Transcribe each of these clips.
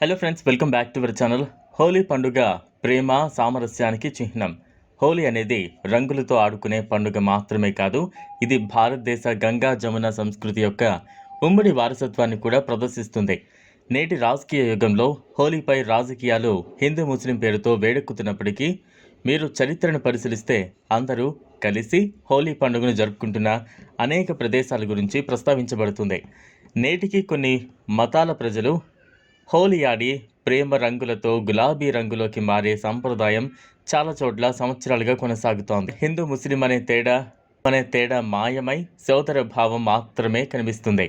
Hello friends welcome back to our channel Holi పండుగ ప్రేమ సామరస్యానికి చిహ్నం. హోలీ అనేది రంగులతో ఆడుకునే పండుగ మాత్రమే కాదు ఇది భారతదేశ గంగా జమున సంస్కృతి యొక్క ఉమ్మడి వారసత్వాన్ని కూడా ప్రదర్శిస్తుంది. నేటి రాజకీయ యుగంలో హోలీపై రాజకీయాలు హిందూ ముస్లిం పేరుతో వేడెక్కుతున్నప్పటికీ మీరు చరిత్రను పరిశీలిస్తే అందరూ కలిసి హోలీ పండుగను జరుపుకుంటున్న అనేక ప్రదేశాల గురించి ప్రస్తావించబడుతుంది. నేటికి కొన్ని మతాల ప్రజలు హోలీ ఆడి ప్రేమ రంగులతో గులాబీ రంగులోకి మారే సంప్రదాయం చాలా చోట్ల సంవత్సరాలుగా కొనసాగుతోంది. హిందూ ముస్లిం అనే తేడా అనే తేడా మాయమై సోదర భావం మాత్రమే కనిపిస్తుంది.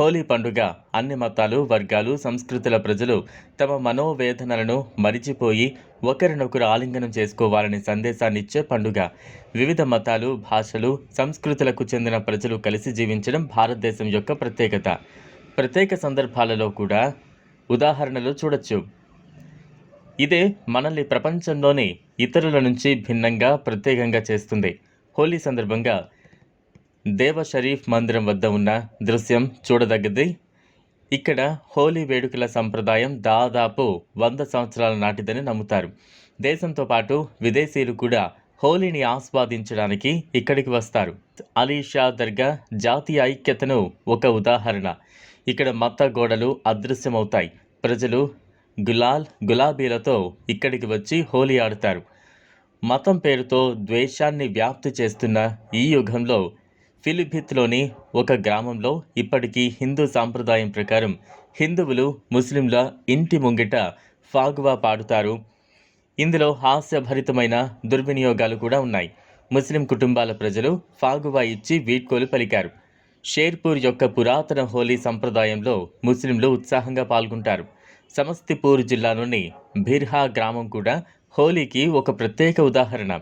హోలీ పండుగ అన్ని మతాలు వర్గాలు సంస్కృతుల ప్రజలు తమ మనోవేదనలను మరిచిపోయి ఒకరినొకరు ఆలింగనం చేసుకోవాలనే సందేశాన్ని ఇచ్చే పండుగ. వివిధ మతాలు భాషలు సంస్కృతులకు చెందిన ప్రజలు కలిసి జీవించడం భారతదేశం యొక్క ప్రత్యేకత. ప్రత్యేక సందర్భాలలో కూడా ఉదాహరణలు చూడొచ్చు. ఇదే మనల్ని ప్రపంచంలోని ఇతరుల నుంచి భిన్నంగా ప్రత్యేకంగా చేస్తుంది. హోలీ సందర్భంగా దేవ షరీఫ్ మందిరం వద్ద ఉన్న దృశ్యం చూడదగ్గది. ఇక్కడ హోలీ వేడుకల సంప్రదాయం దాదాపు వంద సంవత్సరాల నాటిదని నమ్ముతారు. దేశంతో పాటు విదేశీయులు కూడా హోలీని ఆస్వాదించడానికి ఇక్కడికి వస్తారు. అలీషా దర్గా జాతీయ ఐక్యతను ఒక ఉదాహరణ. ఇక్కడ మత గోడలు అదృశ్యమవుతాయి. ప్రజలు గులాల్ గులాబీలతో ఇక్కడికి వచ్చి హోలీ ఆడుతారు. మతం పేరుతో ద్వేషాన్ని వ్యాప్తి చేస్తున్న ఈ యుగంలో ఫిలిభిత్లోని ఒక గ్రామంలో ఇప్పటికీ హిందూ సాంప్రదాయం ప్రకారం హిందువులు ముస్లింల ఇంటి ముంగిట ఫాగువా పాడుతారు. ఇందులో హాస్యభరితమైన దుర్వినియోగాలు కూడా ఉన్నాయి. ముస్లిం కుటుంబాల ప్రజలు ఫాగువా ఇచ్చి వీడ్కోలు పలికారు. షేర్పూర్ యొక్క పురాతన హోలీ సంప్రదాయంలో ముస్లింలు ఉత్సాహంగా పాల్గొంటారు. సమస్తిపూర్ జిల్లాలోని బిర్హా గ్రామం కూడా హోలీకి ఒక ప్రత్యేక ఉదాహరణ.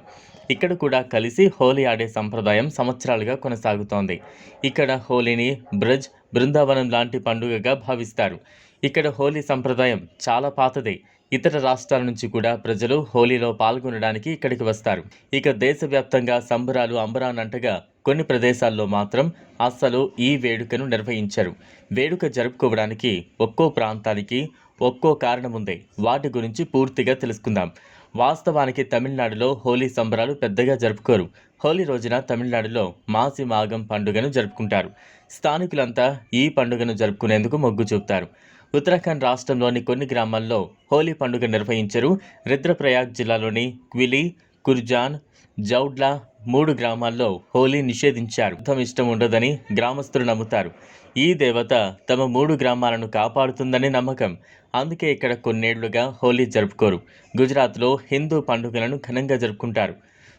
ఇక్కడ కూడా కలిసి హోలీ ఆడే సంప్రదాయం సంవత్సరాలుగా కొనసాగుతోంది. ఇక్కడ హోలీని బ్రజ్ బృందావనం లాంటి పండుగగా భావిస్తారు. ఇక్కడ హోలీ సంప్రదాయం చాలా పాతది. ఇతర రాష్ట్రాల నుంచి కూడా ప్రజలు హోలీలో పాల్గొనడానికి ఇక్కడికి వస్తారు. ఇక దేశవ్యాప్తంగా సంబరాలు అంబరానంటగా కొన్ని ప్రదేశాల్లో మాత్రం అస్సలు ఈ వేడుకను నిర్వహించరు. వేడుక జరుపుకోవడానికి ఒక్కో ప్రాంతానికి ఒక్కో కారణం ఉంది వాటి గురించి పూర్తిగా తెలుసుకుందాం. వాస్తవానికి తమిళనాడులో హోలీ సంబరాలు పెద్దగా జరుపుకోరు. హోలీ రోజున తమిళనాడులో మాసి మాగం పండుగను జరుపుకుంటారు. స్థానికులంతా ఈ పండుగను జరుపుకునేందుకు మొగ్గు చూపుతారు. ఉత్తరాఖండ్ రాష్ట్రంలోని కొన్ని గ్రామాల్లో హోలీ పండుగ నిర్వహించరు. రుద్రప్రయాగ్ జిల్లాలోని క్విలి కుర్జాన్ జౌడ్లా మూడు గ్రామాల్లో హోలీ నిషేధించారు. తమ ఇష్టం ఉండదని గ్రామస్తులు నమ్ముతారు. ఈ దేవత తమ మూడు గ్రామాలను కాపాడుతుందని నమ్మకం. అందుకే ఇక్కడ కొన్నేళ్ళుగా హోలీ జరుపుకోరు. గుజరాత్లో హిందూ పండుగలను ఘనంగా జరుపుకుంటారు.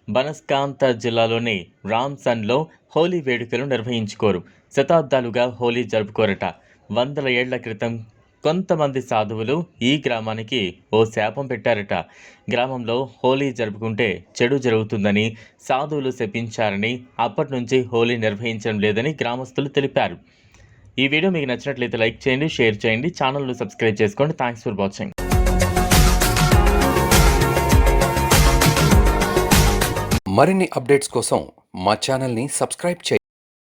బనస్కాంత జిల్లాలోని రామ్సన్లో హోలీ వేడుకలు నిర్వహించుకోరు. శతాబ్దాలుగా హోలీ జరుపుకోరట. వందల ఏళ్ళ క్రితం కొంతమంది సాధువులు ఈ గ్రామానికి ఓ శాపం పెట్టారట. గ్రామంలో హోలీ జరుపుకుంటే చెడు జరుగుతుందని సాధువులు శపించారని అప్పటి నుంచి హోలీ నిర్వహించడం లేదని గ్రామస్తులు తెలిపారు. ఈ వీడియో మీకు నచ్చినట్లయితే లైక్ చేయండి షేర్ చేయండి ఛానల్ను సబ్స్క్రైబ్ చేసుకోండి. థ్యాంక్స్ ఫర్ వాచింగ్ మరిన్ని అప్డేట్స్ కోసం మా ఛానల్ని సబ్స్క్రైబ్ చేయండి.